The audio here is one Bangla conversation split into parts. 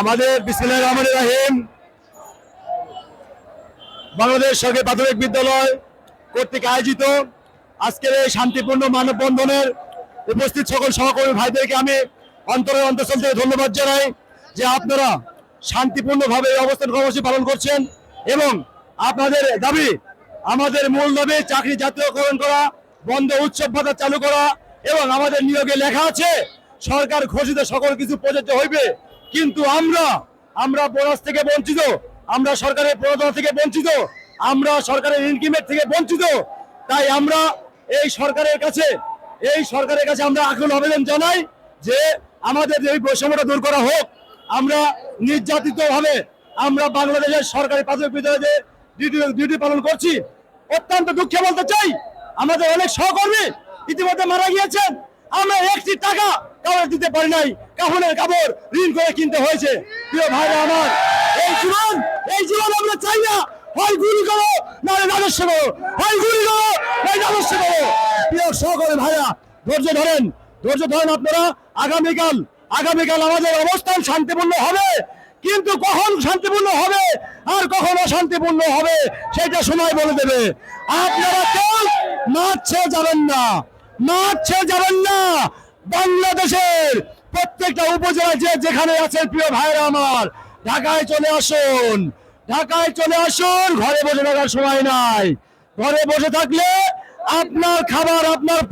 আমাদের বিসমিল্লাহ রহমান রাহিম। বাংলাদেশ সরকারি প্রাথমিক বিদ্যালয় কর্তৃক আয়োজিত আজকের এই শান্তিপূর্ণ মানববন্ধনের উপস্থিত সকল সহকর্মী ভাইদেরকে আমি অন্তরের অন্তঃস্থল থেকে ধন্যবাদ জানাই যে আপনারা শান্তিপূর্ণভাবে এই অবস্থান কর্মসূচি পালন করছেন এবং আপনাদের দাবি, আমাদের মূল দাবি চাকরি জাতীয়করণ করা, বন্ধ উৎসব ভাতা চালু করা এবং আমাদের নিয়োগে লেখা আছে সরকার ঘোষিত সকল কিছু প্রযোজ্য হইবে। কিন্তু আমরা আমরা বোনাস থেকে বঞ্চিত, আমরা সরকারের প্রণোদনা থেকে বঞ্চিত, আমরা সরকারের ইনক্রিমেন্ট থেকে বঞ্চিত। তাই আমরা এই সরকারের কাছে, এই সরকারের কাছে আমরা আকুল আবেদন জানাই যে আমাদের এই বৈষম্যটা দূর করা হোক, আমরা নির্যাতিত ভাবে আমরা বাংলাদেশের সরকারি প্রাথমিক বিদ্যালয়ে ডিউটি ডিউটি পালন করছি, অত্যন্ত দুঃখে বলতে চাই, আমাদের অনেক সহকর্মী ইতিমধ্যে মারা গিয়েছেন। আমরা একটি টাকা কাউকে দিতে পারি নাই। কাফনের কাপড় ঋণ করে কিনতে হয়েছে। প্রিয় ভাইরা আমার, এই জীবন এই জীবন আমরা চাই না। হয় গুলি করো, নাহলে রাজস্ব করো। হয় গুলি করো নয় রাজস্ব করো। প্রিয় সহকর্মী ভাইরা, ধৈর্য ধরেন ধৈর্য ধরেন আপনারা। আগামীকাল আগামীকাল আমাদের অবস্থান শান্তিপূর্ণ হবে। কিন্তু কখন শান্তিপূর্ণ হবে আর কখন অশান্তিপূর্ণ হবে, সেটা সময় বলে দেবে। আপনারা কেউ মাঠ ছেড়ে যাবেন না। মাঠ ছেড়ে যাবেন না বাংলাদেশের প্রত্যেকটা উপজেলা যে যেখানে আছেন প্রিয় ভাইরা আমার, ঢাকায় চলে আসুন। ঢাকায় চলে আসুন, ঘরে বসে থাকার সময় নাই। ঘরে বসে থাকলে আপনার খাবার আপনার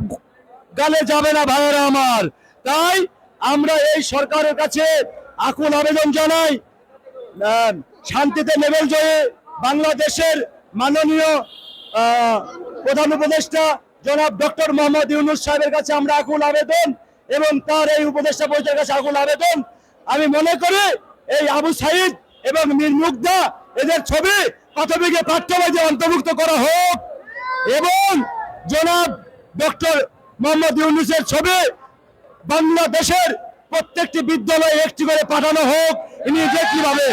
গালে যাবে না ভাইয়েরা আমার। তাই আমরা এই সরকারের কাছে আকুল আবেদন জানাই শান্তিতে লেভেল জয়ে বাংলাদেশের মাননীয় প্রধান উপদেষ্টা জনাব ডক্টর মোহাম্মদ ইউনুস সাহেবের কাছে আমরা আকুল আবেদন এবং তার এই উপদেষ্টা পরিষদের কাছে আকুল আবেদন। আমি মনে করি এই আবু সাইদ এবং মীর মুগ্ধা এদের ছবি প্রাথমিকে পাঠ্যবইতে অন্তর্ভুক্ত করা হোক এবং জনাব ডক্টর মোহাম্মদ ইউনুসের ছবি বাংলাদেশের প্রত্যেকটি বিদ্যালয়ে একটি করে পাঠানো হোক। ইমিডিয়েটলি ভাবে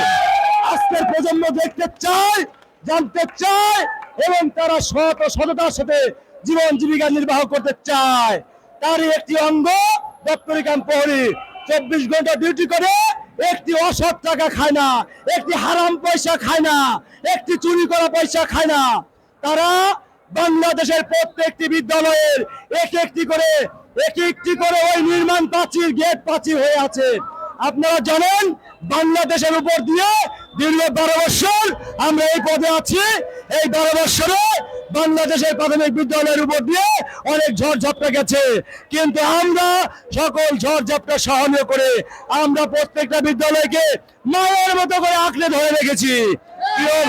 আজকের প্রজন্ম দেখতে চায়, জানতে চায় এবং তারা সৎ ও সততার সাথে জীবন জীবিকা নির্বাহ করতে চায়। তারই একটি অঙ্গ দপ্তরি কাম প্রহরী চব্বিশ ঘণ্টা ডিউটি করে, একটি অসৎ টাকা খায় না, একটি হারাম পয়সা খায় না, একটি চুরি করা পয়সা খায় না। তারা বাংলাদেশের প্রত্যেকটি বিদ্যালয়ের এক একটি করে, এক একটি করে ওই নির্মাণ প্রাচীর, গেট প্রাচীর হয়ে আছে। আপনারা জানেন, বাংলাদেশের উপর দিয়ে দীর্ঘ বারো বছর আমরা এই পদে আছি। এই বারো বছরে বাংলাদেশের প্রাথমিক বিদ্যালয়ের উপর দিয়ে অনেক ঝড় ঝাপটা গেছে। কিন্তু আমরা সকল ঝড় ঝাপটা সহনীয় করে আমরা প্রত্যেকটা বিদ্যালয়কে মায়ের মতো করে আঁকড়ে ধরে রেখেছি।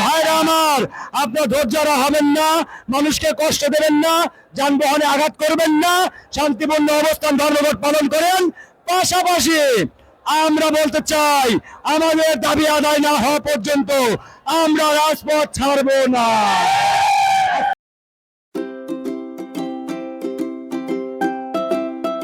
ভাইরা আমার, আপনার ধৈর্যরা হবেন না, মানুষকে কষ্ট দেবেন না, যানবাহনে আঘাত করবেন না, শান্তিপূর্ণ অবস্থান ধর্মঘট পালন করেন। পাশাপাশি আমরা বলতে চাই, আমাদের দাবি আদায় না হওয়া পর্যন্ত আমরা রাজপথ ছাড়বো না।